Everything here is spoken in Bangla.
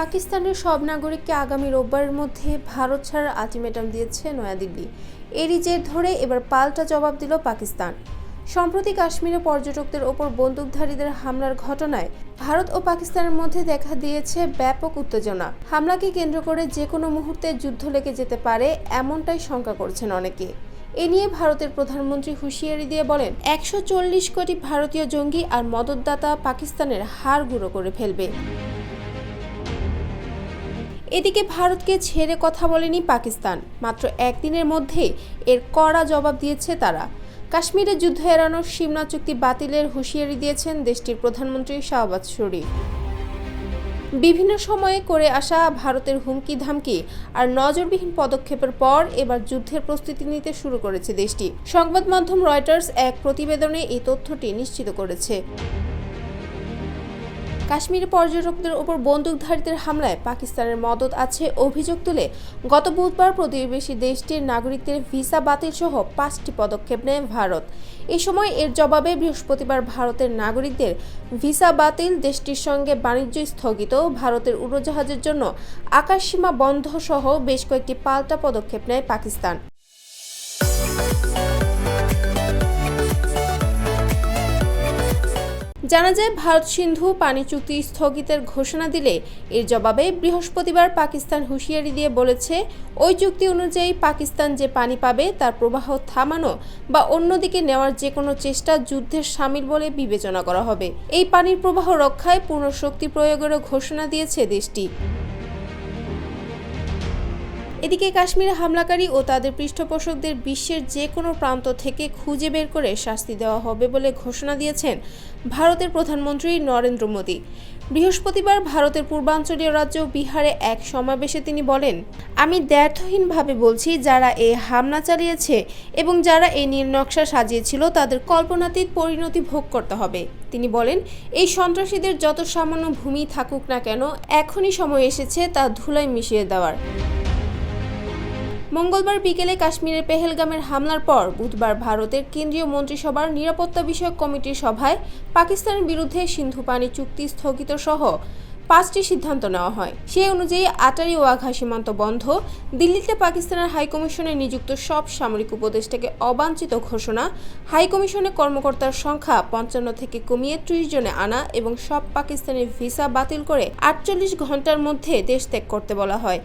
পাকিস্তানের সব নাগরিককে আগামী রোববারের মধ্যে ভারত ছাড়ার আলটিমেটাম দিয়েছে নয়াদিল্লি। এরই জের ধরে এবার পাল্টা জবাব দিল পাকিস্তান। সম্প্রতি কাশ্মীরে পর্যটকদের ওপর বন্দুকধারীদের হামলার ঘটনায় ভারত ও পাকিস্তানের মধ্যে দেখা দিয়েছে ব্যাপক উত্তেজনা। হামলাকে কেন্দ্র করে যে কোনো মুহূর্তে যুদ্ধ লেগে যেতে পারে এমনটাই শঙ্কা করছেন অনেকে। এ নিয়ে ভারতের প্রধানমন্ত্রী হুঁশিয়ারি দিয়ে বলেন, একশো চল্লিশ কোটি ভারতীয় জঙ্গি আর মদতদাতা পাকিস্তানের হাড় গুঁড়ো করে ফেলবে। এদিকে ভারতকে ছেড়ে কথা বলেনি পাকিস্তান। মাত্র একদিনের মধ্যে এর কড়া জবাব দিয়েছে তারা। কাশ্মীরে যুদ্ধ এড়ানোর সীমনা চুক্তি বাতিলের হুঁশিয়ারি দিয়েছেন দেশটির প্রধানমন্ত্রী শাহবাজ শরীফ। বিভিন্ন সময়ে করে আসা ভারতের হুমকি ধামকি আর নজরবিহীন পদক্ষেপের পর এবার যুদ্ধের প্রস্তুতি নিতে শুরু করেছে দেশটি। সংবাদ মাধ্যম রয়টার্স এক প্রতিবেদনে এই তথ্যটি নিশ্চিত করেছে। কাশ্মীরে পর্যটকদের ওপর বন্দুকধারীদের হামলায় পাকিস্তানের মদত আছে অভিযোগ তুলে গত বুধবার প্রতিবেশী দেশটির নাগরিকদের ভিসা বাতিল সহ পাঁচটি পদক্ষেপ নেয় ভারত। এ সময় এর জবাবে বৃহস্পতিবার ভারতের নাগরিকদের ভিসা বাতিল দেশটির সঙ্গে বাণিজ্য স্থগিত, ভারতের উড়োজাহাজের জন্য আকাশসীমা বন্ধ সহ বেশ কয়েকটি পাল্টা পদক্ষেপ নেয় পাকিস্তান। জানা যায়, ভারত সিন্ধু পানি চুক্তি স্থগিতের ঘোষণা দিলে এর জবাবে বৃহস্পতিবার পাকিস্তান হুঁশিয়ারি দিয়ে বলেছে, ওই চুক্তি অনুযায়ী পাকিস্তান যে পানি পাবে তার প্রবাহ থামানো বা অন্যদিকে নেওয়ার যে কোনো চেষ্টা যুদ্ধের সামিল বলে বিবেচনা করা হবে। এই পানির প্রবাহ রক্ষায় পূর্ণ শক্তি প্রয়োগেরও ঘোষণা দিয়েছে দেশটি। এদিকে কাশ্মীরে হামলাকারী ও তাদের পৃষ্ঠপোষকদের বিশ্বের যে কোনো প্রান্ত থেকে খুঁজে বের করে শাস্তি দেওয়া হবে বলে ঘোষণা দিয়েছেন ভারতের প্রধানমন্ত্রী নরেন্দ্র মোদী। বৃহস্পতিবার ভারতের পূর্বাঞ্চলীয় রাজ্য বিহারে এক সমাবেশে তিনি বলেন, আমি দ্ব্যর্থহীনভাবে বলছি, যারা এ হামলা চালিয়েছে এবং যারা এই নকশা সাজিয়েছিল, তাদের কল্পনাতীত পরিণতি ভোগ করতে হবে। তিনি বলেন, এই সন্ত্রাসীদের যত সামান্য ভূমি থাকুক না কেন, এখনই সময় এসেছে তা ধুলায় মিশিয়ে দেওয়ার। মঙ্গলবার বিকেলে কাশ্মীরের পেহেলগামের হামলার পর বুধবার ভারতের কেন্দ্রীয় মন্ত্রিসভার নিরাপত্তা বিষয়ক কমিটির সভায় পাকিস্তানের বিরুদ্ধে সিন্ধু পানি চুক্তি স্থগিত সহ পাঁচটি সিদ্ধান্ত নেওয়া হয়। সেই অনুযায়ী আটারি ওয়াঘা সীমান্ত বন্ধ, দিল্লিতে পাকিস্তানের হাইকমিশনে নিযুক্ত সব সামরিক উপদেষ্টাকে অবাঞ্ছিত ঘোষণা, হাইকমিশনে কর্মকর্তার সংখ্যা পঞ্চান্ন থেকে কমিয়ে ত্রিশ জনে আনা এবং সব পাকিস্তানের ভিসা বাতিল করে আটচল্লিশ ঘণ্টার মধ্যে দেশ ত্যাগ করতে বলা হয়।